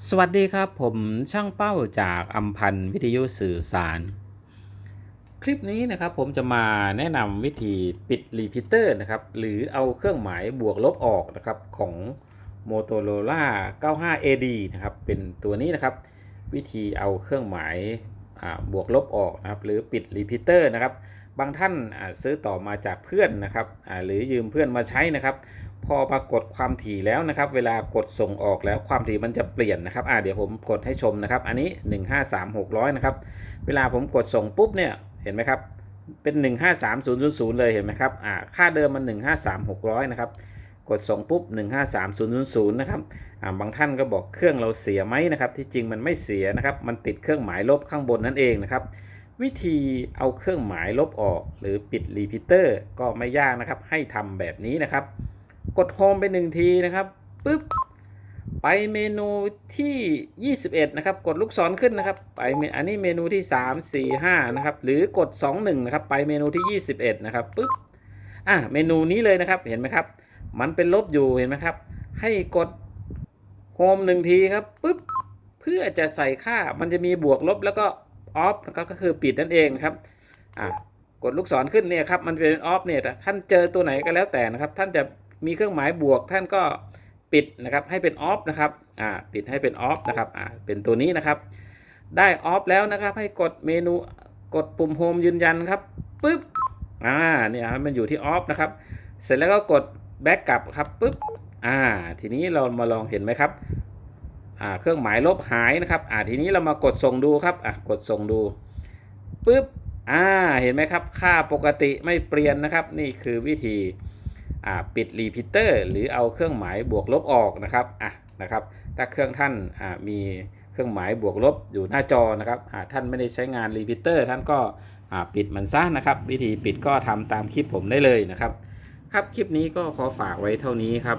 สวัสดีครับผมช่างเป้าจากอัมพันธ์วิทยุสื่อสาร คลิปนี้นะครับผมจะมาแนะนำวิธีปิดรีพิเตอร์นะครับหรือเอาเครื่องหมายบวกลบออกนะครับของ Motorola 95AD นะครับเป็นตัวนี้นะครับ วิธีเอาเครื่องหมายบวกลบออกนะครับหรือปิดรีพิเตอร์นะครับ บางท่านซื้อต่อมาจากเพื่อนนะครับหรือยืมเพื่อนมาใช้นะครับ พอปรากฏความถี่แล้วนะครับ เวลากดส่งออกแล้วความถี่มันจะเปลี่ยนนะครับเดี๋ยวผมกดให้ชมนะครับ อันนี้ 153 600 นะครับ เวลาผมกดส่งปุ๊บเนี่ยเห็นไหมครับเป็น 153000 เลยเห็นไหมครับค่าเดิมมัน 153 600 นะครับกดส่งปุ๊บ 153000 นะครับบางท่านก็บอกเครื่องเราเสียไหมนะครับ ที่จริงมันไม่เสียนะครับ มันติดเครื่องหมายลบข้างบนนั่นเองนะครับ วิธีเอาเครื่องหมายลบออก หรือปิดรีพิเตอร์ก็ไม่ยากนะครับ ให้ทำแบบนี้นะครับ กดโฮมไปหนึ่งทีนะครับปึ๊บไปเมนูที่ 21 นะครับ กดลูกศรขึ้นนะครับ ไปเมอันนี้เมนูที่ 3 4 5 นะครับ หรือกด 21 นะครับ ไปเมนูที่ 21 นะครับปึ๊บอะเมนูนี้เลยนะครับเห็นไหมครับ มันเป็นลบอยู่เห็นไหมครับ ให้กดโฮมหนึ่งทีครับปึ๊บเพื่อจะใส่ค่ามันจะมีบวกลบแล้วก็ ออฟนะครับก็คือปิดนั่นเองครับอะกดลูกศรขึ้นเนี่ยครับมันเป็นออฟเนี่ยแต่ท่านเจอตัวไหนก็แล้วแต่นะครับ ท่านจะมีเครื่องหมายบวก ท่านก็ปิดนะครับให้เป็นออฟนะครับอ่าปิดให้เป็นออฟนะครับอ่าเป็นตัวนี้นะครับ ได้ออฟแล้วนะครับให้กดเมนูกดปุ่มโฮมยืนยันครับปึ๊บอ่าเนี่ยครับมันอยู่ที่ออฟนะครับ เสร็จแล้วก็กดแบ็กกลับครับปึ๊บอ่า ทีนี้เรามาลองเห็นไหมครับ เครื่องหมายลบหายนะครับอ่าทีนี้เรามากดส่งดูครับอะกดส่งดูปึ๊บอ่าเห็นไหมครับ ค่าปกติไม่เปลี่ยนนะครับ นี่คือวิธีอ่าปิดรีพิเตอร์หรือเอาเครื่องหมายบวกลบออกนะครับอะนะครับถ้าเครื่องท่านอ่ามีเครื่องหมายบวกลบอยู่หน้าจอนะครับอ่าท่านไม่ได้ใช้งานรีพิเตอร์ท่านก็อ่าปิดมันซะนะครับ วิธีปิดก็ทำตามคลิปผมได้เลยนะครับ ครับคลิปนี้ก็ขอฝากไว้เท่านี้ครับ